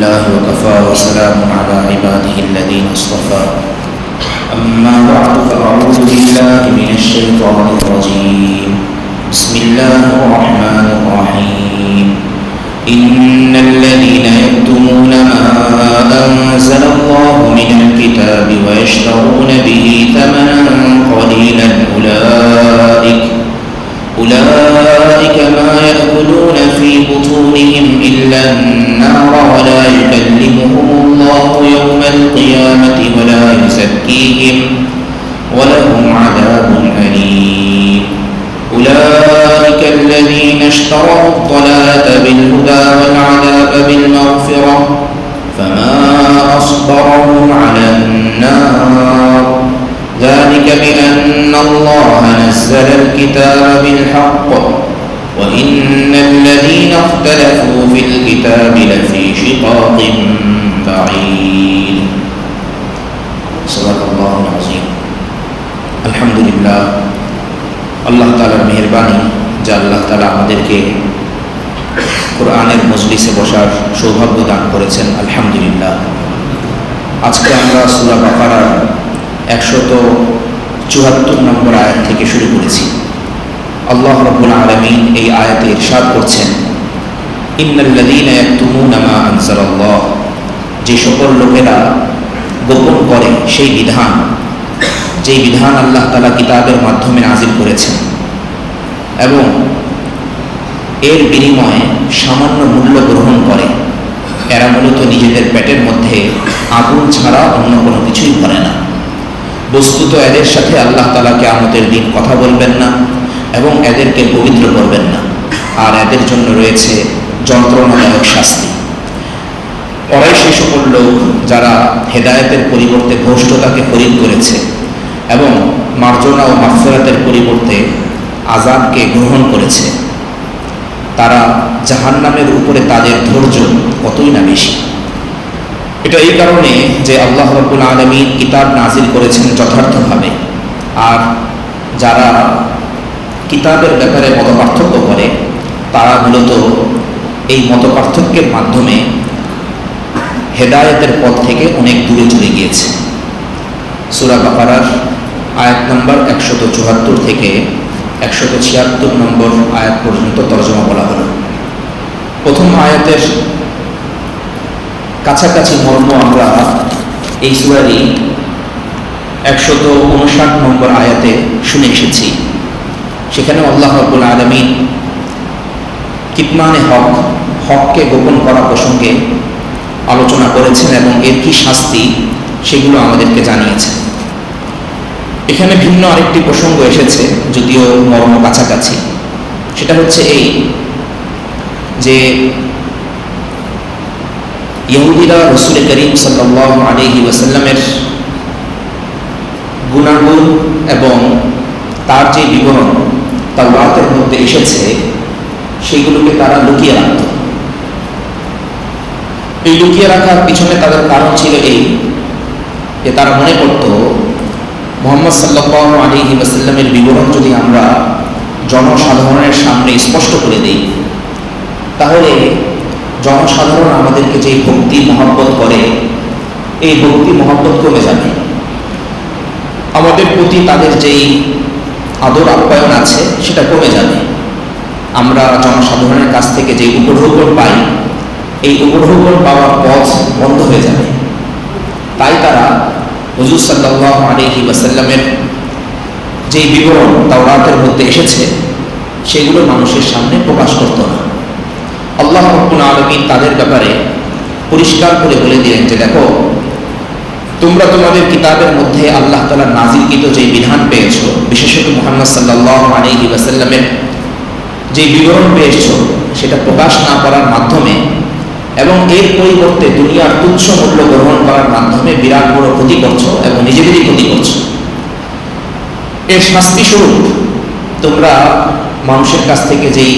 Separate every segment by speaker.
Speaker 1: لله وكفى وسلام على عباده الذين اصطفى. أما بعد فأعوذ بالله من الشيطان الرجيم. بسم الله الرحمن الرحيم. إن الذين يكتمون ما أنزل الله من الكتاب ويشترون به ثمنا قليلا أولئك أولئك ما يأكلون في بطونهم إلا النار ولا يكلمهم الله يوم القيامة ولا يزكيهم ولهم عذاب أليم. أولئك الذين اشتروا الضلالة بالهدى والعذاب بالمغفرة فما أصبرهم على النار. ذلك بأن الله نزل الكتاب بالحق وإن الذين اختلفوا في الكتاب لفي شقاق بعيد صدق الله العظيم الحمد لله আল্লাহ তালার মেহরবানি যা আল্লাহ তালা আমাদেরকে কোরআনের মজলিসে বসার সৌভাগ্য দান করেছেন আলহামদুলিল্লাহ আজকে আমরা সুরা বাকারার একশত চুয়াত্তর নম্বর আয়াত থেকে শুরু করেছি। আল্লাহ রব্বুল আলমিন এই আয়াতে ইরশাদ করছেন যে সকল লোকেরা গোপন করে সেই বিধান, যেই বিধান আল্লাহ তালা কিতাবের মাধ্যমে নাজিল করেছেন। এবং এর বিনিময়ে সামান্য মূল্য গ্রহণ করে। এরা মূলত নিজেদের পেটের মধ্যে আগুন ছাড়া অন্য কোনো কিছুই ভরে না। বস্তুত এদের সাথে আল্লাহ তালাকে আমাদের দিন কথা বলবেন না এবং এদেরকে পবিত্র করবেন না। আর এদের জন্য রয়েছে যন্ত্রণাদায়ক শাস্তি। ওরাই সে সকল লোক যারা হেদায়তের পরিবর্তে ভ্রষ্টতাকে খরিদ করেছে এবং মার্জনা ও মাফেরাতের পরিবর্তে আজাদকে গ্রহণ করেছে। তারা জাহান্নামের উপরে তাদের ধৈর্য কতই না বেশি। এটা এই কারণে যে আল্লাহ রব্বুল আলমী কিতাব নাজিল করেছেন যথার্থভাবে। আর যারা কিতাবের ব্যাপারে মত পার্থক্য করে, তারা মূলত এই মত পার্থক্যের মাধ্যমে হেদায়তের পথ থেকে অনেক দূরে চলে গিয়েছে। সুরা বাকারার আয়াত নম্বর একশত চুয়াত্তর থেকে একশত ছিয়াত্তর নম্বর আয়াত পর্যন্ত তর্জমা বলা হলো। প্রথম আয়াতের কাছাকাছি মর্ম আমরা এই সুরারই একশত উনষাট নম্বর আয়াতে শুনে এসেছি। সেখানে আল্লাহ রব্বুল আলমিন কিতমানে হক, হককে গোপন করা প্রসঙ্গে আলোচনা করেছেন এবং এর কি শাস্তি সেগুলো আমাদেরকে জানিয়েছে এখানে ভিন্ন আরেকটি প্রসঙ্গ এসেছে, যদিও মর্ম কাছাকাছি। সেটা হচ্ছে এই যে ইহুদিরা রসুল করিম সাল্লাহ আলহি ওয়াসাল্লামের গুণাগুণ এবং তার যে বিবরণ তাওরাতের মধ্যে এসেছে সেইগুলোকে তারা লুকিয়ে রাখত। এই লুকিয়ে রাখার পিছনে তাদের কারণ ছিল এই যে তারা মনে করত, মোহাম্মদ সাল্লাহ আলহি ওয়াসাল্লামের বিবরণ যদি আমরা জনসাধারণের সামনে স্পষ্ট করে দিই, তাহলে জনসাধারণ আমাদেরকে যে ভক্তি, মহব্বত করে, এই ভক্তি, মহব্বত কমে যাবে। আমাদের প্রতি তাদের যেই আদর, আপ্যায়ন আছে, সেটা কমে যাবে। আমরা জনসাধারণের কাছ থেকে যে উপঢৌকন পাই, এই উপঢৌকন পাওয়ার পথ বন্ধ হয়ে যাবে। তাই তারা হজুর সাল্লাহ আলহি ওয়াসাল্লামের যেই বিবরণ তাওরাতের মধ্যে এসেছে, সেগুলো মানুষের সামনে প্রকাশ করত না। আল্লাহ রব্বুল আলমিন তাদের ব্যাপারে পরিষ্কার করে বলে দিলেন যে, দেখো, তোমরা তোমাদের কিতাবের মধ্যে আল্লাহ তালা নাজিলকৃত যে বিধান পেয়েছ, বিশেষত মোহাম্মদ সাল্লাহ আলহি ওয়াসাল্লামের যে বিবরণ পেয়েছ, সেটা প্রকাশ না করার মাধ্যমে এবং এর পরিবর্তে দুনিয়ার তুচ্ছ মূল্য গ্রহণ করার মাধ্যমে বিরাট বড় ক্ষতি করছ এবং নিজেদেরই ক্ষতি করছ। এর শাস্তি স্বরূপ তোমরা মানুষের কাছ থেকে যেই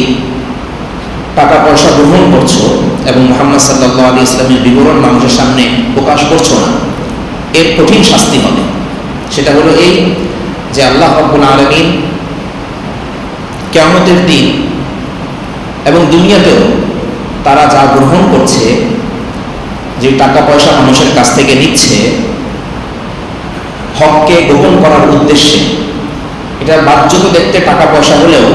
Speaker 1: টাকা পয়সা গ্রহণ করছ এবং মোহাম্মদ সাল্লাহ আলী ইসলামের বিবরণ মানুষের সামনে প্রকাশ করছ না, এর কঠিন শাস্তি হবে। সেটা হলো এই যে আল্লাহ রব্বুল আলমিন কেমতের দিন এবং দুনিয়াতেও তারা যা গ্রহণ করছে, যে টাকা পয়সা মানুষের কাছ থেকে নিচ্ছে, হককে গ্রহণ করার উদ্দেশ্যে এটা বাহ্যত দেখতে টাকা পয়সা হলেও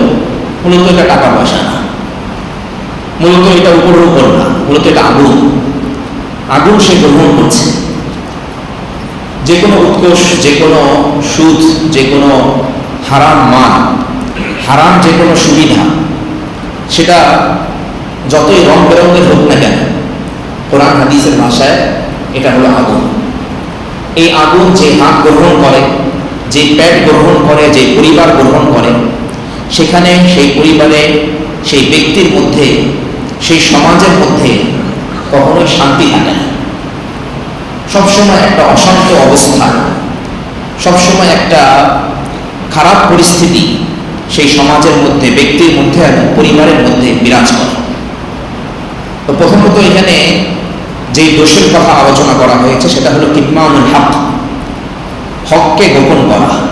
Speaker 1: মূলত এটা টাকা পয়সা না। মূলত এটা উপরের উপর না, মূলত এটা আগুন। আগুন সে গ্রহণ করছে। যে কোনো উৎকোষ যে কোনো সুদ যে কোনো হারাম মান হারাম যে কোনো সুবিধা, সেটা যতই রং বেরঙের হোক না কেন, কোরআন হাদিসের ভাষায় এটা হলো আগুন। এই আগুন যে হাত গ্রহণ করে, যে পেট গ্রহণ করে, যে পরিবার গ্রহণ করে, সেখানে সেই পরিবারে সেই ব্যক্তির মধ্যে সেই সমাজের মধ্যে কখনোই শান্তি থাকে না। সবসময় একটা অশান্ত অবস্থা, সবসময় একটা খারাপ পরিস্থিতি সেই সমাজের মধ্যে, ব্যক্তির মধ্যে এবং পরিবারের মধ্যে বিরাজ করে। তো প্রথমত এখানে যে দোষের কথা আলোচনা করা হয়েছে, সেটা হলো কিতমানুল হক। হককে গোপন করা।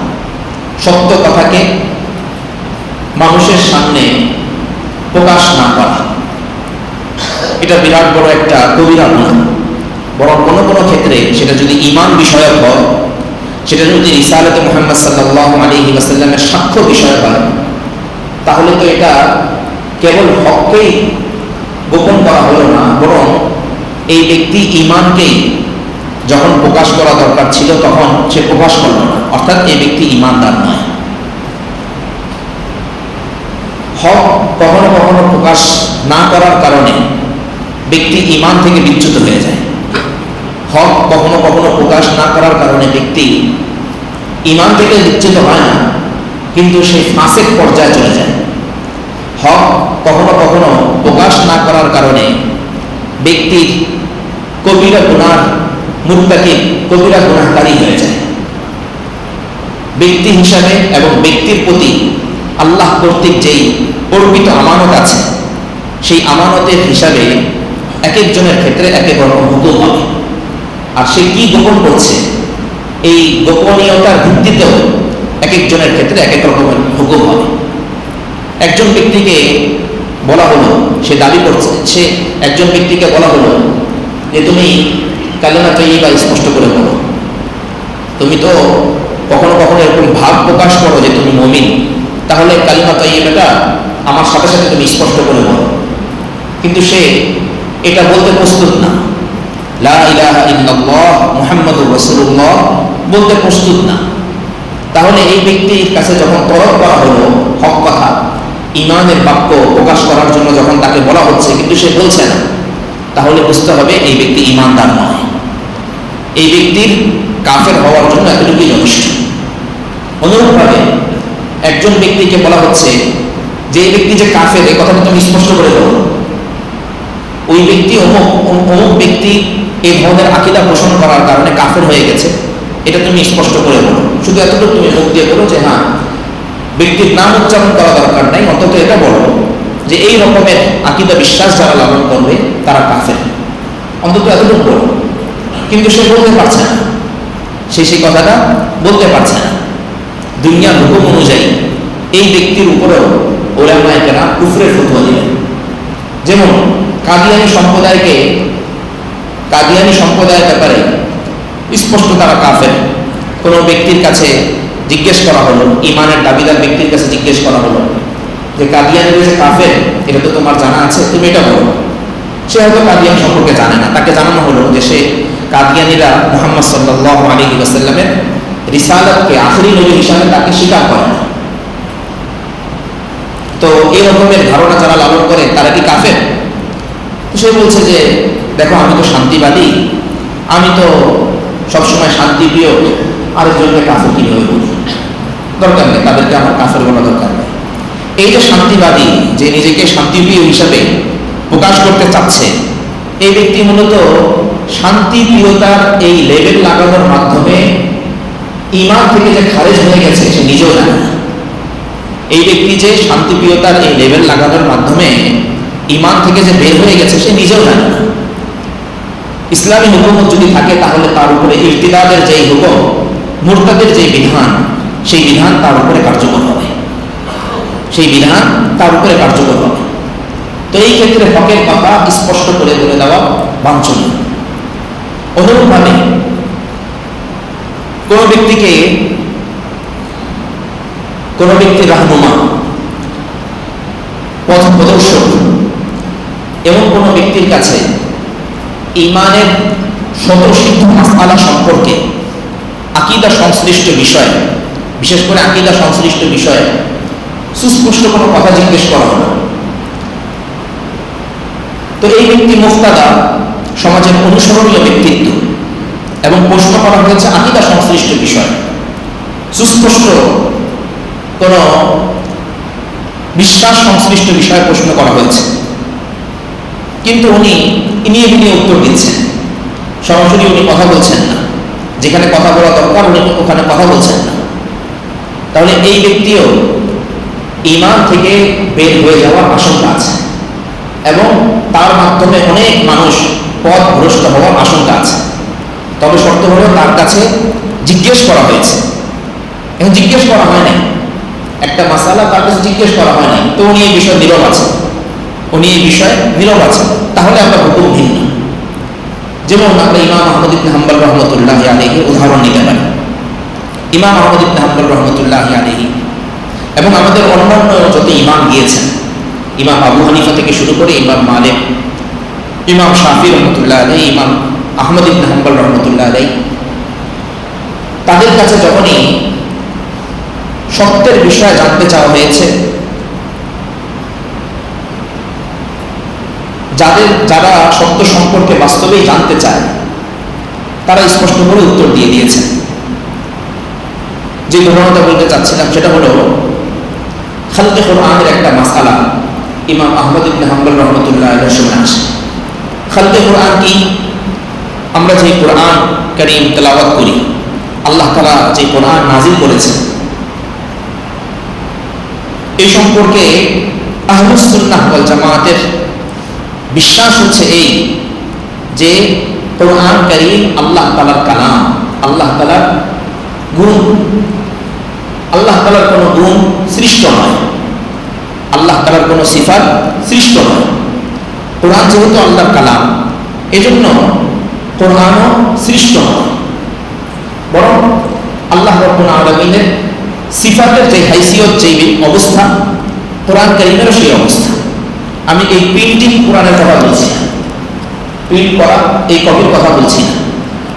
Speaker 1: সত্য কথাকে মানুষের সামনে প্রকাশ না করা। এটা বিরাট বড় একটা কবিরা গুণা বরং কোনো কোনো ক্ষেত্রে সেটা যদি ইমান বিষয়ক হয়, সেটা যদি রিসালতে মোহাম্মদ সাল্লাহ আলী ওয়াসাল্লামের সাক্ষ্য বিষয় হয়, তাহলে তো এটা কেবল হককেই গোপন করা হলো না, বরং এই ব্যক্তি ইমানকেই যখন প্রকাশ করা দরকার ছিল তখন সে প্রকাশ করল না। অর্থাৎ এই ব্যক্তি ইমানদার নয়। হক কখনো কখনো প্রকাশ না করার কারণে ব্যক্তি ইমান থেকে বিচ্যুত হয়ে যায়। হক কখনো কখনো প্রকাশ না করার কারণে ব্যক্তি ইমান থেকে বিচ্যুত হয় না, কিন্তু সেই ফাঁসের পর্যায়ে চলে যায়। হক কখনো কখনো প্রকাশ না করার কারণে ব্যক্তির কবিরা গুণার মুক্তাকে কবিরা গুণাকারী হয়ে যায়। ব্যক্তি হিসাবে এবং ব্যক্তির প্রতি আল্লাহ কর্তৃক যেই অর্পিত আমানত আছে, সেই আমানতের হিসাবে এক একজনের ক্ষেত্রে এক এক রকম হুকুম হবে আর সে কি গোপন করছে? এই গোপনীয়তার ভিত্তিতেও এক একজনের ক্ষেত্রে এক এক রকমের হুকুম হবে একজন ব্যক্তিকে বলা হলো, সে দাবি করছে, সে একজন ব্যক্তিকে বলা হলো যে, তুমি কালেমা বা স্পষ্ট করে বলো। তুমি তো কখনো কখনো এরকম ভাব প্রকাশ করো যে, তুমি মমিন। তাহলে কালিমা তৈবাটা আমার সাথে সাথে তুমি স্পষ্ট করে বলো। কিন্তু সে এটা বলতে প্রস্তুত না। লা ইলাহা ইল্লাল্লাহ মুহাম্মাদুর রাসূলুল্লাহ বলতে প্রস্তুত না। তাহলে এই ব্যক্তির কাছে যখন তরফ করা হলো, হক কথা ইমানের বাক্য প্রকাশ করার জন্য যখন তাকে বলা হচ্ছে, কিন্তু সে বলছে না, তাহলে বুঝতে হবে এই ব্যক্তি ইমানদার নয়। এই ব্যক্তির কাফের হওয়ার জন্য এতটুকুই যথেষ্ট। অনুরূপভাবে একজন ব্যক্তিকে বলা হচ্ছে, যে এই ব্যক্তি যে কাফের, এই কথাটা তুমি স্পষ্ট করে দেবো ওই ব্যক্তি অমুক অমুক ব্যক্তি এই ধরনের আকিদা পোষণ করার কারণে কাফের হয়ে গেছে। এটা তুমি স্পষ্ট করে বলো। শুধু এতটুকু তুমি মুখ দিয়ে বলো যে হ্যাঁ ব্যক্তির নাম উচ্চারণ করা দরকার নাই, অন্তত এটা বলো যে এই রকমের আকিদা বিশ্বাস যারা লালন করবে, তারা কাফের। অন্তত এতটুকু বলো। কিন্তু সে বলতে পারছে না। সে সেই কথাটা বলতে পারছে না। দুনিয়ার হুকুম অনুযায়ী এই ব্যক্তির উপরেও ওলামায়কেরা কুফরের ফতুয়া দিলেন। যেমন, কাদিয়ানি সম্প্রদায়কে, কাদিয়ানি সম্প্রদায়ের ব্যাপারে স্পষ্ট তারা কাফের। কোনো ব্যক্তির কাছে জিজ্ঞেস করা হলো ইমানের দাবিদার ব্যক্তির কাছে জিজ্ঞেস করা হলো যে, কাদিয়ানি যে কাফের, এটা তো তোমার জানা আছে, তুমি এটা বলো। সে হয়তো কাদিয়ান সম্পর্কে জানে না। তাকে জানানো হলো যে, সে কাদিয়ানিরা মোহাম্মদ সাল্লাহ আলী ওয়াসাল্লামের রিসালতকে আখরি নবী হিসাবে তাকে স্বীকার করে। না তো এই রকমের ধারণা যারা লালন করে, তারা কি কাফের? সে বলছে যে, দেখো, আমি তো শান্তিবাদী। আমি তো সবসময় শান্তি প্রিয় আরেকজনকে কাফের কীভাবে বলি দরকার নেই, তাদেরকে আমার কাফের বলা দরকার নেই। এই যে শান্তিবাদী, যে নিজেকে শান্তিপ্রিয় হিসাবে প্রকাশ করতে চাচ্ছে, এই ব্যক্তি মূলত শান্তিপ্রিয়তার এই লেভেল লাগানোর মাধ্যমে ইমান থেকে যে খারেজ হয়ে গেছে, সে নিজেও জানে না। এই ব্যক্তি যে শান্তিপ্রিয়তার এই লেভেল লাগানোর মাধ্যমে ইমান থেকে যে বের হয়ে গেছে, সে নিজেও জানে না। ইসলামী হুকুমত যদি থাকে, তাহলে তার উপরে ইফতিদাদের যেই হুকুম, মুরতাদের যে বিধান, সেই বিধান তার উপরে কার্যকর হবে। সেই বিধান তার উপরে কার্যকর হবে। তো এই ক্ষেত্রে হকের কথা স্পষ্ট করে তুলে দেওয়া বাঞ্ছনীয়। অনুরূপভাবে কোনো ব্যক্তিকে কোনো ব্যক্তির রাহনুমা পথ প্রদর্শক এমন কোনো ব্যক্তির কাছে ইমানের স্বতঃসিদ্ধ মাসালা সম্পর্কে আকিদা সংশ্লিষ্ট বিষয়, বিশেষ করে আকিদা সংশ্লিষ্ট বিষয়ে সুস্পষ্ট কোনো কথা জিজ্ঞেস করা হলো। তো এই ব্যক্তি মুফতাদা সমাজের অনুসরণীয় ব্যক্তিত্ব এবং প্রশ্ন করা হয়েছে আকিদা সংশ্লিষ্ট বিষয়। সুস্পষ্ট কোন বিশ্বাস সংশ্লিষ্ট বিষয়ে প্রশ্ন করা হয়েছে। কিন্তু উনি ইনিয়ে বিনিয়ে উত্তর দিচ্ছেন। সরাসরি উনি কথা বলছেন না। যেখানে কথা বলা দরকার, উনি ওখানে কথা বলছেন না। তাহলে এই ব্যক্তিও ইমান থেকে বের হয়ে যাওয়ার আশঙ্কা আছে। এবং তার মাধ্যমে অনেক মানুষ পথ ভ্রষ্ট হওয়ার আশঙ্কা আছে। তবে শর্ত হলো তার কাছে জিজ্ঞেস করা হয়েছে। এখন জিজ্ঞেস করা হয় নাই। একটা মাসালা তার কাছে জিজ্ঞেস করা হয় নাই, তো উনি এই বিষয়ে নীরব আছে। উনি এই বিষয়ে নীরব আছে। তাহলে আমরা হুকুম ভিন্ন। যেমন আমরা ইমাম আহমদ ইবনে হাম্বল রহমতুল্লাহ আলহী উদাহরণ নিতে পারি। ইমাম আহমদ ইবনে হাম্বল রহমতুল্লাহ আলহী এবং আমাদের অন্যান্য যত ইমাম গিয়েছেন, ইমাম আবু হানিফা থেকে শুরু করে ইমাম মালিক, ইমাম শাফি রহমতুল্লাহ আলাই ইমাম আহমদ ইবনে হাম্বল রহমতুল্লাহ আলাই তাদের কাছে যখনই সত্যের বিষয়ে জানতে চাওয়া হয়েছে। যাদের, যারা সত্য সম্পর্কে বাস্তবেই জানতে চায়, তারা স্পষ্ট করে উত্তর দিয়ে দিয়েছেন যে ঘটনাটা বলতে চাচ্ছিলাম সেটা হলো খালকে কোরআনের একটা মাসালা ইমাম আহমদ ইবনে হাম্বল রহমতুল্লাহ সময় আসে। খালকে কোরআন কি? আমরা যে কোরআন করিম তেলাওয়াত করি, আল্লাহ তালা যে কোরআন নাজিল করেছেন এই সম্পর্কে আহমুসুল্লাহ জামাতের বিশ্বাস হচ্ছে এই যে কোরআন করিম আল্লাহ তালার কালাম, আল্লাহ তালার গুণ। আল্লাহ তালার কোনো গুণ সৃষ্ট নয়। আল্লাহ তালার কোনো সিফাত সৃষ্ট নয়। কোরআন যেহেতু আল্লাহর কালাম, এজন্য কোরআনও সৃষ্ট নয়। বরং আল্লাহ রব্বুল আলমিনের সিফাতের যে হাইসিয়ত, যে অবস্থা, কোরআন কারিমেরও সেই অবস্থা। আমি এই প্রিন্টিং কোরআনের কথা বলছি না। প্রিন্ট করা, এই কবির কথা বলছি না।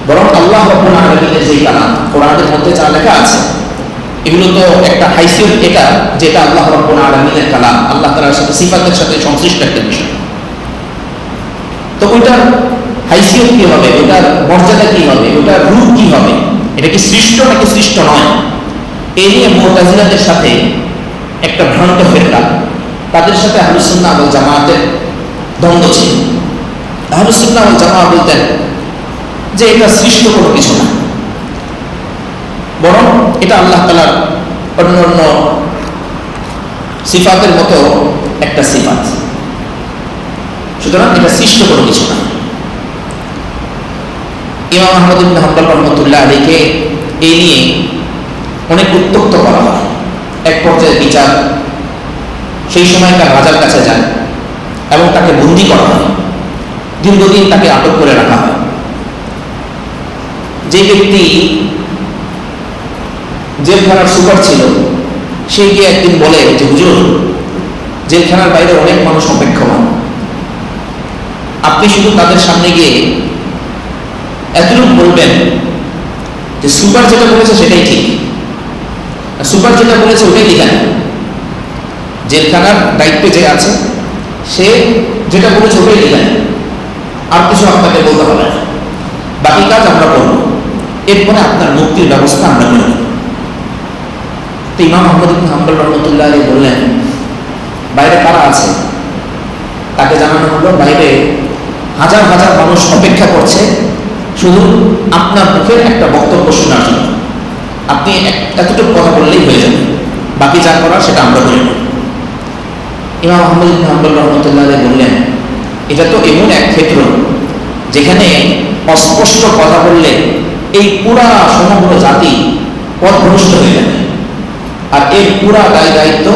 Speaker 1: বরং আল্লাহ রব্বুল আলমিনের যেই কালাম, কোরআনের মধ্যে যা লেখা আছে, এগুলো তো একটা হাইসিয়ত, এটা যেটা আল্লাহ রব্বুল আলমিনের কালাম, আল্লাহ তালার সাথে, সিফাতের সাথে সংশ্লিষ্ট একটা বিষয়। তো ওইটার হাইসিয়ত কি হবে? ওটার মর্যাদা কি হবে? ওটার রূপ কি হবে? এটা কি সৃষ্ট নাকি সৃষ্ট নয়? এই নিয়ে মোতাজিলাদের সাথে একটা ভ্রান্ত ফেরকা। তাদের সাথে আহলুসুল্লাহ আবুল জামাতের দ্বন্দ্ব ছিল। আহলুসুল্লাহ আবুল জামা বলতেন যে এটা সৃষ্ট কোনো কিছু না। বরং এটা আল্লাহ তালার অন্য অন্য সিফাতের মতো একটা সিফাত। সুতরাং এটা সৃষ্ট কোনো কিছু না। ইমাম আহমদ ইবনে হাম্বল রহমতুল্লাহ আলীকে এই নিয়ে অনেক উত্তক্ত করা হয়। এক পর্যায়ে বিচার, সেই সময়কার রাজার কাছে যায় এবং তাকে বন্দি করা হয়। দীর্ঘদিন তাকে আটক করে রাখা হয়। যে ব্যক্তি জেলখানার সুপার ছিল, সে গিয়ে একদিন বলে যে, হুজুর, জেলখানার বাইরে অনেক মানুষ অপেক্ষমান। আপনি শুধু তাদের সামনে গিয়ে এতটুকু বলবেন যে, সুপার যেটা বলেছে সেটাই ঠিক। সুপার যেটা বলেছে ওটাই লিখা জেলখানার দায়িত্বে যে আছে, সে যেটা বলেছে ওটাই লিখা আর কিছু আপনাকে বলতে হবে না। বাকি কাজ আমরা করব। এরপরে আপনার মুক্তির ব্যবস্থা আমরা নেব। তো ইমাম আহমদ ইবনে হাম্বল রহমতুল্লাহ আলী বললেন, বাইরে কারা আছে? তাকে জানানো হলো, বাইরে হাজার হাজার মানুষ অপেক্ষা করছে। শুধু আপনার মুখের একটা বক্তব্য শোনার জন্য। আপনি এতটুকু কথা বললেই হয়ে যাবে। বাকি যা করার সেটা আমরা না ইমাম আহমদ হাম্বল রহমতুল্লাহ বললেন, এটা তো এমন এক ক্ষেত্র যেখানে অস্পষ্ট কথা বললে এই পুরা সমগ্র জাতি পথভ্রষ্ট হয়ে যাবে। আর এর পুরা দায় দায়িত্ব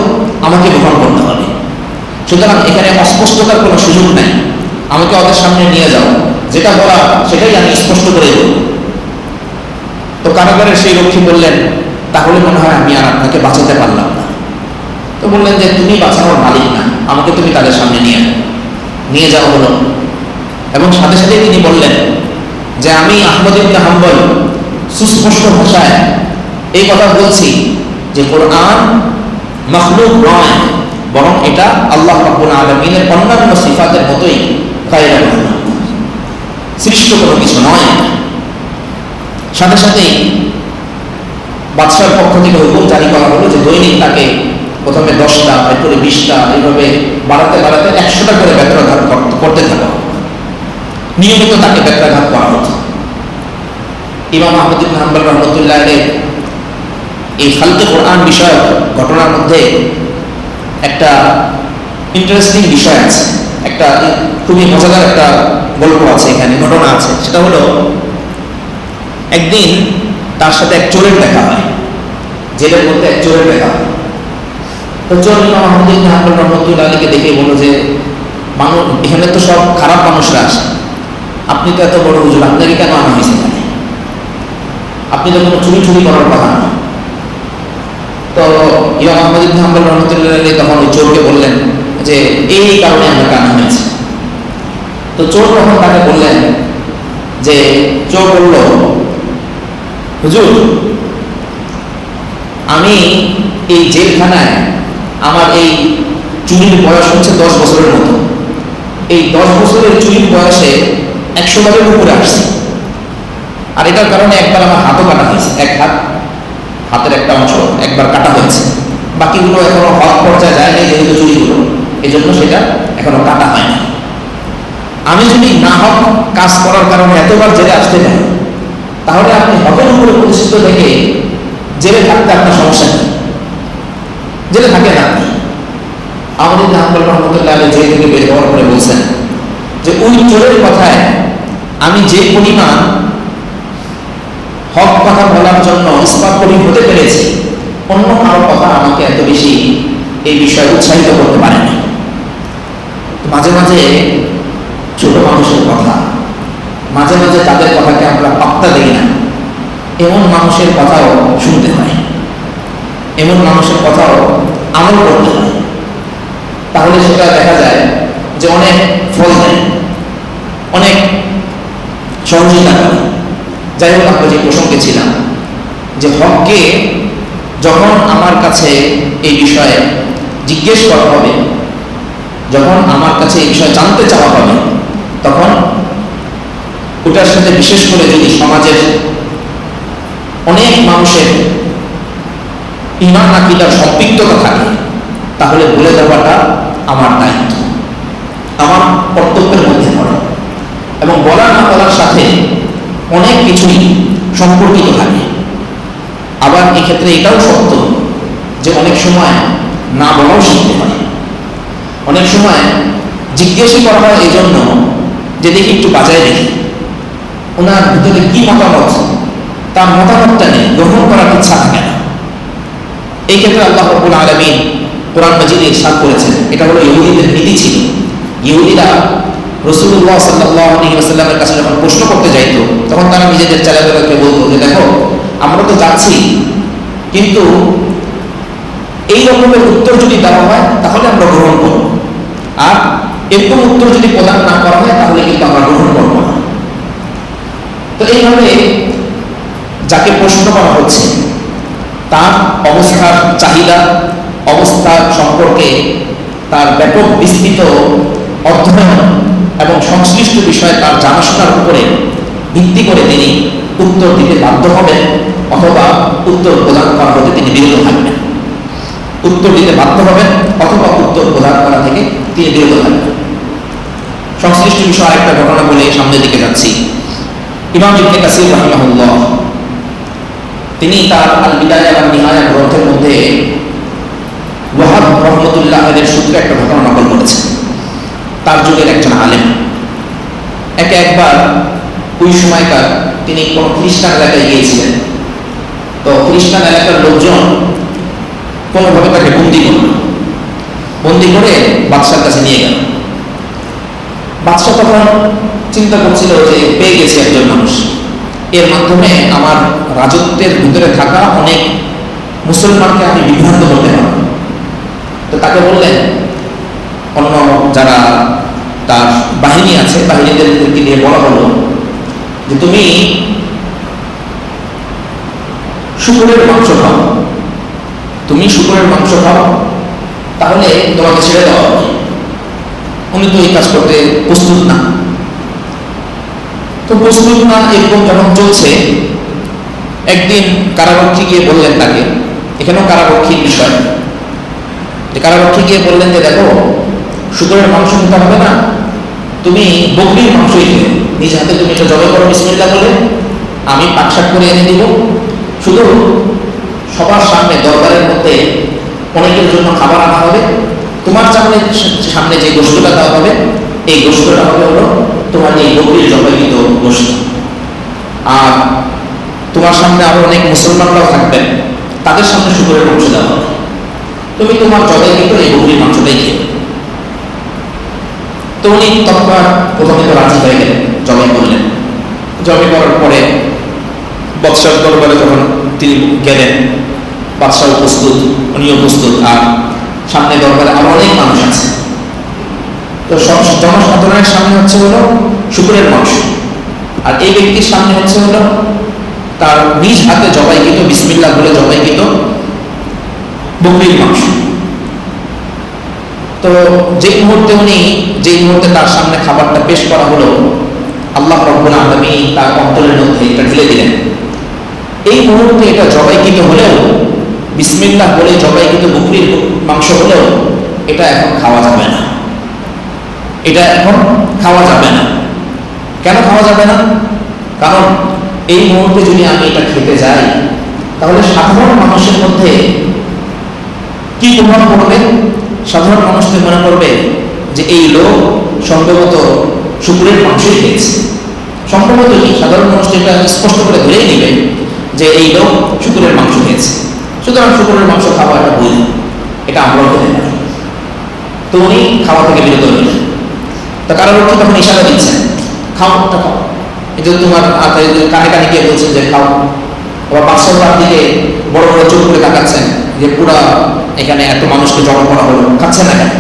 Speaker 1: আমাকে গ্রহণ করতে হবে। সুতরাং এখানে অস্পষ্টতার কোনো সুযোগ নাই। আমাকে ওদের সামনে নিয়ে যাও। যেটা বলা সেটাই আমি স্পষ্ট করে দেব তো কারাগারের সেই রক্ষী বললেন, তাহলে মনে হয় আমি আর আপনাকে বাঁচাতে পারলাম না। তো বললেন যে, তুমি বাঁচানোর মালিক না, আমাকে তুমি তাদের সামনে নিয়ে নিয়ে যাওয়া হলো। এবং সাথে সাথে তিনি বললেন যে, আমি আহমদ হাম্বল, সুস্পষ্ট ভাষায় এই কথা বলছি যে, কোরআন মখলুক নয়, বরং এটা আল্লাহ রাব্বুল আলমিনের অন্যান্য সিফাতের মতোই সৃষ্ট কোনো কিছু নয়। সাথে সাথেই বাদশার পক্ষ থেকে হুকুম জারি করা হলো যে দৈনিক তাকে প্রথমে দশটা এরপরে বিশটা, এইভাবে বাড়াতে বাড়াতে একশোটা করে ব্যত্রাঘাত কর- করতে থাকা। নিয়মিত তাকে ব্যত্রাঘাত করা হতো। ইমাম আহমদ ইবনে হাম্বল রহমতুল্লাহ এই খালকে কোরআন বিষয়ক ঘটনার মধ্যে একটা ইন্টারেস্টিং বিষয় আছে। একটা খুবই মজাদার একটা গল্প আছে এখানে, ঘটনা আছে। সেটা হলো একদিন তার সাথে এক চোরের দেখা হয়। জেলের মধ্যে এক চোরের দেখা হয়। তো চোর রহমতুল্লাহ আলীকে দেখে বলল যে, মানুষ, এখানে তো সব খারাপ মানুষরা আসে আপনি তো এত বড় হুজুর, আপনাকে কেন আনা হয়েছে এখানে? আপনি তো কোনো চুরি চুরি করার কথা না। তো ইমাম আহমদ ইবনে রহমতুল্লাহ আলী তখন ওই চোরকে বললেন যে, এই কারণে আমাকে আনা হয়েছে। তো চোর তখন তাকে বললেন যে, চোর বলল হুজুর, আমি এই জেলখানায় আমার এই চুরির বয়স হচ্ছে দশ বছরের মতো। এই দশ বছরের চুরির বয়সে একশো বারের উপরে আসছে। আর এটার কারণে একবার আমার হাতও কাটা হয়েছে, এক হাত, হাতের একটা অংশ একবার কাটা হয়েছে। বাকিগুলো এখনও হক পর্যায়ে যায় নাই, যেহেতু চুরিগুলো এই জন্য সেটা এখনও কাটা হয়নি আমি যদি না হক কাজ করার কারণে এতবার জেলে আসতে পারি তাহলে আপনি হকের উপরে প্রতিষ্ঠিত থেকে জেলে থাকতে আপনার সমস্যা নেই জেলে থাকে না। আপনি আমাদের হাম্বল রহমতুল্লাহ জেল থেকে বের হওয়ার পরে বলছেন যে, ওই চোরের কথায় আমি যে পরিমাণ হক কথা বলার জন্য ইস্পাত করি হতে পেরেছি, অন্য কারও কথা আমাকে এত বেশি এই বিষয়ে উৎসাহিত করতে পারেনি। মাঝে মাঝে ছোট মানুষের কথা মাঝে মাঝে তাদের কথাকে আমরা পাত্তা দিই না। এমন মানুষের কথাও শুনতে হয়। এমন মানুষের কথাও আমল করতে হয়। তাহলে সেটা দেখা যায় যে অনেক ফল দেয়, অনেক সহযোগিতা করে। যাই হোক, আমরা যে প্রসঙ্গে ছিলাম, যে হককে যখন আমার কাছে এই বিষয়ে জিজ্ঞেস করা হবে, যখন আমার কাছে এই বিষয়ে জানতে চাওয়া হবে, তখন ওটার সাথে বিশেষ করে যদি সমাজের অনেক মানুষের ইমান আকিদার সম্পৃক্ততা থাকে, তাহলে বলে দেওয়াটা আমার দায়িত্ব। আমার কর্তব্যের মধ্যে পড়ে। এবং বলা না বলার সাথে অনেক কিছুই সম্পর্কিত থাকে। আবার এক্ষেত্রে এটাও সত্য যে অনেক সময় না বলাও শিখতে হয়। অনেক সময় জিজ্ঞেসই করা হয় এই জন্য যে দেখি একটু বাজায় দেখি। ওনার ভিতরে কি মতামত? তার মতামতটা নেই গ্রহণ করার ইচ্ছা থাকে না। এই ক্ষেত্রে আল্লাহ রব্বুল আলমিন কোরআন মাজিদে ইরশাদ করেছেন। এটা হলো ইহুদিদের নীতি ছিল। ইহুদিরা রসুল্লাহ সাল্লাহ আলহিমের কাছে যখন প্রশ্ন করতে যাইতো, তখন তারা নিজেদের চালাকে বলতো যে, দেখো, আমরা তো যাচ্ছি কিন্তু এই রকমের উত্তর যদি দেওয়া হয়, তাহলে আমরা গ্রহণ করব। আর এরকম উত্তর যদি প্রদান না করা হয়, তাহলে কিন্তু আমরা গ্রহণ করব তো এইভাবে যাকে প্রশ্ন করা হচ্ছে, তার অবস্থার চাহিদা, অবস্থা সম্পর্কে তার ব্যাপক বিস্তৃত অধ্যয়ন এবং সংশ্লিষ্ট বিষয়ে তার জানাশোনার উপরে ভিত্তি করে তিনি উত্তর দিতে বাধ্য হবেন অথবা উত্তর প্রদান করা হতে তিনি বিরত থাকবেন। উত্তর দিতে বাধ্য হবেন অথবা উত্তর প্রদান করা থেকে তিনি বিরত থাকবেন। সংশ্লিষ্ট বিষয়ে আরেকটা ঘটনা বলে সামনের দিকে যাচ্ছি। ইমাম ইবনে কাসির রাহিমাহুল্লাহ, তিনি তার আল বিদায়া এবং নিহায়া গ্রন্থের মধ্যে ওয়াহাব রহমতুল্লাহ এর সূত্রে একটা ঘটনা নকল করেছেন। তার যুগের একজন আলেম। একে একবার ওই সময়কার তিনি কোন খ্রিস্টান এলাকায় গিয়েছিলেন। তো খ্রিস্টান এলাকার লোকজন কোনোভাবে তাকে বন্দি করল। বন্দি করে বাদশার কাছে নিয়ে গেল। বাদশাহ তখন চিন্তা করছিল যে পেয়ে গেছে একজন মানুষ। এর মাধ্যমে আমার রাজত্বের ভিতরে থাকা অনেক মুসলমানকে আমি বিভ্রান্ত করতে পারব তো তাকে বললেন, অন্য যারা তার বাহিনী আছে, বাহিনীদেরকে নিয়ে বলা হলো যে তুমি শুকুরের মাংস খাও। তুমি শুকুরের মাংস খাও, তাহলে তোমাকে ছেড়ে দেওয়া উনি তো এই কাজ করতে প্রস্তুত না। তো প্রস্তুত না, এরকম যখন চলছে, একদিন কারারক্ষী গিয়ে বললেন তাকে, এখানেও কারারক্ষীর বিষয়। যে কারারক্ষী গিয়ে বললেন যে, দেখো, শুকুরের মাংস খেতে হবে না। তুমি বকরির মাংসই খেয়ে নিজ হাতে তুমি এটা জবাই করো বিসমিল্লা বলে। আমি পাকশাক করে এনে দিব। শুধু সবার সামনে দরবারের মধ্যে অনেকের জন্য খাবার আনা হবে। সামনে সামনে যে গোষ্ঠটা দেওয়া হবে এই গোষ্ঠটা হবে হলো তোমার এই গভীর জবাইকৃত গোষ্ঠ আর তোমার সামনে আরও অনেক মুসলমানরাও থাকবেন তাদের সামনে শুকুরের মাংস দেওয়া হবে। তুমি তোমার জবাইকৃত এই গভীর মাংসটাই খেয়ে তো উনি তৎক্ষণাৎ প্রথমে তো রাজি হয়ে গেলেন জবাই করলেন জবাই করার পরে বৎসার দরবারে যখন তিনি গেলেন, বাদশাহ প্রস্তুত উনিও প্রস্তুত আর সামনে দরবারে আরও অনেক মানুষ আছে। তো জনসাধারণের সামনে হচ্ছে হলো শুকুরের মাংস আর এই ব্যক্তির সামনে হচ্ছে হলো তার নিজ হাতে জবাইকৃত বিসমিল্লা বলে জবাইকৃত বকরির মাংস তো যেই মুহূর্তে উনি, যেই মুহূর্তে তার সামনে খাবারটা পেশ করা হলো, আল্লাহ রব্বুল আলমী তার অন্তরের মধ্যে এটা ঢেলে দিলেন। এই মুহূর্তে এটা জবাইকৃত হলেও বিসমিল্লাহ বলে জবাই কিন্তু বকরির মাংস হলেও এটা এখন খাওয়া যাবে না। এটা এখন খাওয়া যাবে না। কেন খাওয়া যাবে না? কারণ এই মুহূর্তে যদি আমি এটা খেতে যাই, তাহলে সাধারণ মানুষের মধ্যে কি প্রভাব পড়বে? সাধারণ মানুষকে মনে করবে যে এই লোক সম্ভবত শুকুরের মাংসই খেয়েছে। সম্ভবত কি? সাধারণ মানুষ এটা স্পষ্ট করে ধরেই নিবে যে এই লোক শুকুরের মাংস খেয়েছে। সুতরাং শুকুরের মাংস খাওয়া একটা ভুল এটা আমরাও খেতে পারি তো উনি খাওয়া থেকে বিরত হইলেন তো কারারক্ষী তখন ইশারা দিচ্ছেন, খাও ওটা খাও। এই যে তোমার কানে কানে গিয়ে বলছেন যে, খাও। আবার বাদশাহ দিকে বড় বড় চোখ করে তাকাচ্ছেন যে, পুরা এখানে এত মানুষকে জড়ো করা হলো খাচ্ছে না কেন?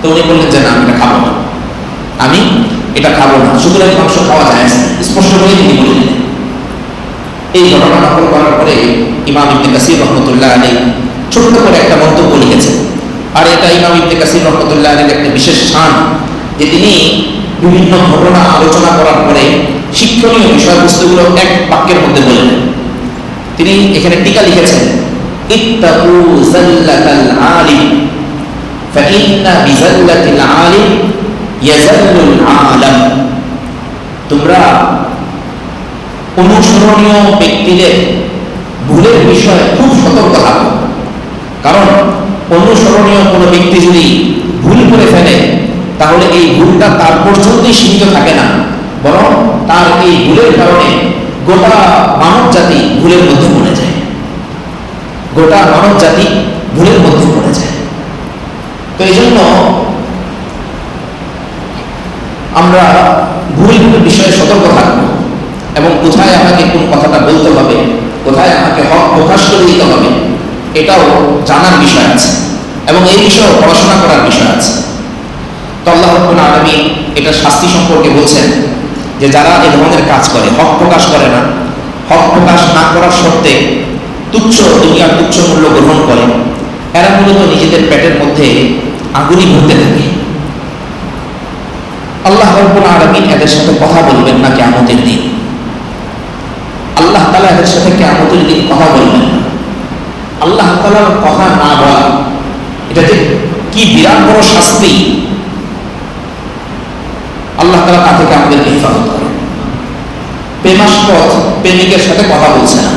Speaker 1: তো উনি বললেন যে, না, আমি এটা খাব না। আমি এটা খাব না। শুকুরের মাংস খাওয়া যায় স্পষ্ট করে তিনি বললেন। এই ঘটনা নকল করার পরে ইমাম ইবনে কাসির রহমতুল্লাহ আলী ছোট্ট করে একটা মন্তব্য লিখেছেন। আর এটা ইমাম ইবনে কাসির রহমতুল্লাহ আলীর একটা বিশেষ স্থান যে তিনি বিভিন্ন ঘটনা আলোচনা করার পরে শিক্ষণীয় বিষয়বস্তুগুলো এক বাক্যের মধ্যে বলেন। তিনি এখানে টিকা লিখেছেন, ইত্তাকু জাল্লাতাল আলিম, ফাইন্না বিজাল্লাতিল আলিম ইয়াজাল্লুল আলাম। তোমরা অনুসরণীয় ব্যক্তিদের ভুলের বিষয়ে খুব সতর্ক থাকো কারণ অনুসরণীয় কোনো ব্যক্তি যদি ভুল করে ফেলে, তাহলে এই ভুলটা তার পর্যন্তই সীমিত থাকে না। বরং তার এই ভুলের কারণে গোটা মানব জাতি ভুলের মধ্যে পড়ে যায়। গোটা মানব জাতি ভুলের মধ্যে পড়ে যায়। তো এই জন্য আমরা ভুল ভুল বিষয়ে সতর্ক থাকব এবং কোথায় আমাকে কোন কথাটা বলতে হবে, কোথায় আমাকে হক প্রকাশ করে দিতে হবে, এটাও জানার বিষয় আছে এবং এই বিষয়ে পড়াশোনা করার বিষয় আছে। তো আল্লাহ রব্বুল আলমী এটা শাস্তি সম্পর্কে বলছেন যে যারা এ ধরনের কাজ করে, হক প্রকাশ করে না, হক প্রকাশ না করার সত্ত্বে তুচ্ছ দুনিয়ার তুচ্ছ মূল্য গ্রহণ করে, এরা মূলত নিজেদের পেটের মধ্যে আগুনই ভরতে থাকে। আল্লাহ রব্বুল আলমিন এদের সাথে কথা বলবেন না কেমতের দিন। তালা এদের সাথে কেমতের দিন কথা বলবেন আল্লাহ তালার কথা না বলা এটা যে কি বিরাট বড় শাস্তি? আল্লাহ তালা তা থেকে আমাদেরকে হেফাজত করে প্রেমাস্পদ প্রেমিকের সাথে কথা বলছে না।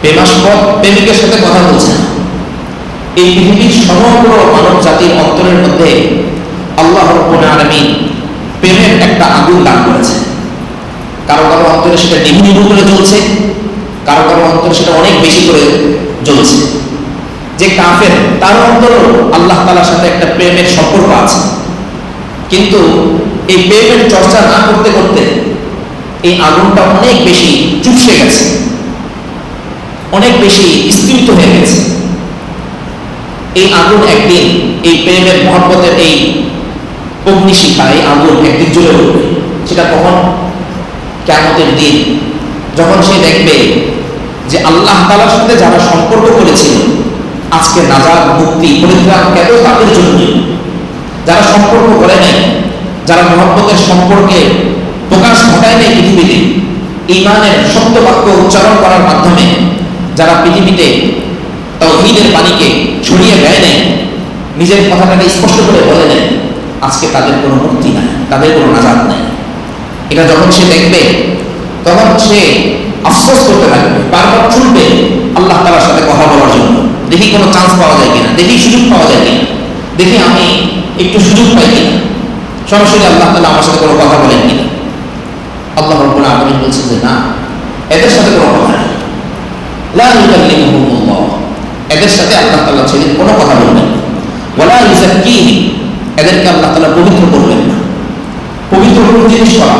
Speaker 1: প্রেমাস্পদ প্রেমিকের সাথে কথা বলছে না। এই পৃথিবীর সমগ্র মানব জাতির অন্তরের মধ্যে আল্লাহ রব্বুল আলামিন প্রেমের একটা আগুন দান করেছে কারও কারও অন্তরে সেটা নিভু করে জ্বলছে, কারও কারও অন্তরে সেটা অনেক বেশি করে জ্বলছে। যে কাফের তার অন্তরও আল্লাহ তালার সাথে একটা প্রেমের সম্পর্ক আছে। কিন্তু এই প্রেমের চর্চা না করতে করতে এই আগুনটা অনেক বেশি চুপসে গেছে, অনেক বেশি স্থিমিত হয়ে গেছে। এই আগুন একদিন, এই প্রেমের মহব্বতের এই অগ্নিশিখা, এই আগুন একদিন জ্বলে উঠবে। সেটা কখন? কেমতের দিন, যখন সে দেখবে যে আল্লাহ তালার সাথে যারা সম্পর্ক করেছিল, আজকে নাজার মুক্তি, পরিত্রাণ কেন তাদের জন্য? যারা সম্পর্ক করে নাই, যারা মহব্বতের সম্পর্কে প্রকাশ ঘটায় নাই পৃথিবীতে ইমানের সত্য বাক্য উচ্চারণ করার মাধ্যমে যারা পৃথিবীতে তৌহিদের পানিকে ছড়িয়ে দেয় নেয় নিজের কথাটাকে স্পষ্ট করে বলে নেয় আজকে তাদের কোনো মুক্তি নাই, তাদের কোনো নাজাত নাই। এটা যখন সে দেখবে, তখন সে আফসোস করতে থাকবে বারবার ছুটবে আল্লাহ তালার সাথে কথা বলার জন্য। দেখি কোনো চান্স পাওয়া যায় কিনা, দেখি সুযোগ পাওয়া যায় কিনা। দেখি আমি একটু সুযোগ পাই কিনা। সরাসরি আল্লাহ তালা আমার সাথে কোনো কথা বলেন কিনা। আল্লাহ রব্বুল আলমিন বলছেন যে, না, এদের সাথে কোনো কথা নেই। এদের সাথে আল্লাহ তাআলা সেদিন কোনো কথা বলবেন না। ইউযাক্কিহিম এদেরকে আল্লাহ তাআলা পবিত্র করবেন না। পবিত্র কোনো জিনিস করা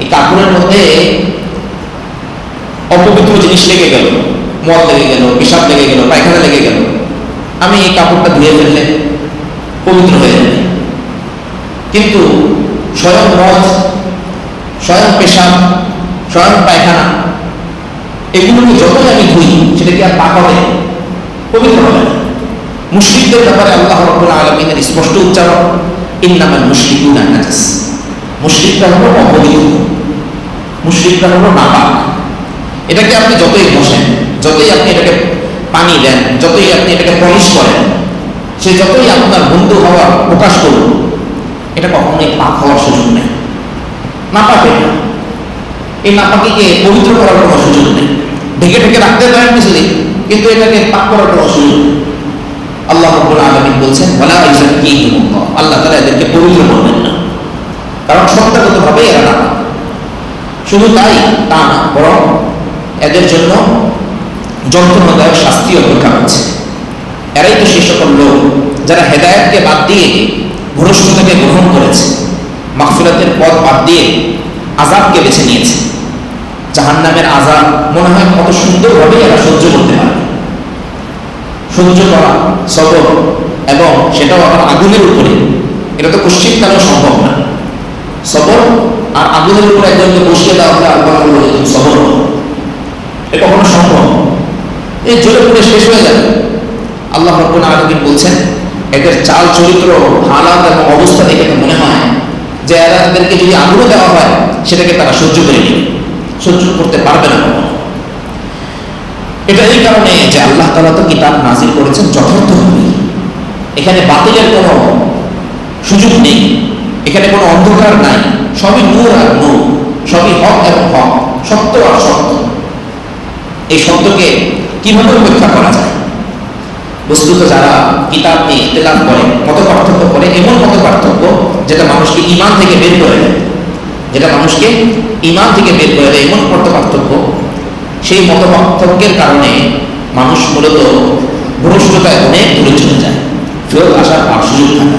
Speaker 1: এই কাপড়ের মধ্যে অপবিত্র জিনিস লেগে গেল। মদ লেগে গেল, পেশাব লেগে গেল, পায়খানা লেগে গেল। আমি এই কাপড়টা ধুয়ে ফেললে পবিত্র হয়ে যাবে। কিন্তু স্বয়ং মদ, স্বয়ং পেশাব, স্বয়ং পায়খানা এগুলোকে যতই আমি ধুই, সেটা কি আর পাক হবে পবিত্র হবে মুশরিকদের ব্যাপারে আল্লাহ রব্বুল আলমিনের স্পষ্ট উচ্চারণ ইন্নামাল মুশরিকুন নাজাস। মুশরিকরা হলো অপবিত্র মুশরিকরা হলো নাপাক এটাকে আপনি যতই ঘষেন যতই আপনি এটাকে পানি দেন, যতই আপনি এটাকে পলিশ করেন, সে যতই আপনার বন্ধু হওয়ার প্রকাশ করুন এটা কখনোই পাক হওয়ার সুযোগ নেই। নাপাক এই নাপাকিকে পবিত্র করার কোনো সুযোগ নেই। ঢেকে ঢেকে রাখতে পারেন কিছুদিন, কিন্তু এটাকে পাক করার কোনো সুযোগ নেই। আল্লাহ রব্বুল আলামিন বলছেন, ওয়ালা ইউযাক্কিহিমুল্লাহ আল্লাহ তাআলা এদেরকে পবিত্র করবেন না। কারণ সত্তাগতভাবে এরা না। শুধু তাই তা না, বরং এদের জন্য যন্ত্রণাদায়ক শাস্তি অপেক্ষা করছে। এরাই তো সেই সকল লোক যারা হেদায়েতকে বাদ দিয়ে, ভ্রষ্টতাকে গ্রহণ করেছে, মাগফিরাতের পথ বাদ দিয়ে আজাবকে বেছে নিয়েছে। জাহান্নামের আজাব মনে হয় কত সুন্দরভাবে এরা সহ্য করতে পারে। সহ্য করা সবর এবং সেটাও আবার আগুনের উপরে। এটা তো পশ্চিমকালেও সম্ভব না। সবর আর আগুনের উপরে একজনকে বসিয়ে দেওয়া হলে আল্লাহ সবর এটা কখনো সম্ভব? এই জোরে পুরে শেষ হয়ে যাবে। আল্লাহ রব্বুল আলমিন বলছেন, এদের চাল চরিত্র, হালাত এবং অবস্থা দেখে মনে হয় যে এরা এদেরকে যদি আগ্রহ দেওয়া হয়, সেটাকে তারা সহ্য করে নেবে। সহ্য করতে পারবে না কখনো। এটা এই কারণে যে আল্লাহ তালা তো কিতাব নাজির করেছেন যথার্থভাবে। এখানে বাতিলের কোনো সুযোগ নেই, এখানে কোনো অন্ধকার নাই, সবই নূর আর নূর, সবই হক এবং হক, সত্য আর সত্য। এই সত্যকে কীভাবে উপেক্ষা করা যায়? বস্তুত যারা কিতাব নিয়ে ইতলাফ করে মত পার্থক্য করে, এমন মত পার্থক্য যেটা মানুষকে ইমান থেকে বের করে দেয়। যেটা মানুষকে ইমান থেকে বের করে দেয়, এমন মত পার্থক্য সেই মত পার্থক্যের কারণে মানুষ মূলত ভ্রষ্টতায় অনেক দূরে চলে যায়। ফেরত আসার আর সুযোগ থাকে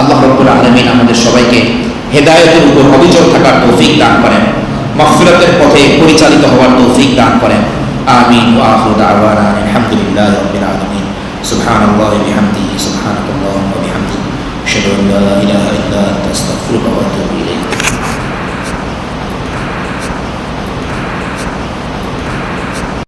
Speaker 1: আল্লাহ রব্বুল আলমিন আমাদের সবাইকে হেদায়তের উপর অবিচল থাকার তৌফিক দান করেন, মগফিরতের পথে পরিচালিত হওয়ার তৌফিক দান করেন। আমিন ওয়া আখিরু দাওয়ানা আলহামদুলিল্লাহি রাব্বিল আলামিন। সুবহানাল্লাহি বিহামদিহি ওয়া ইলাইক।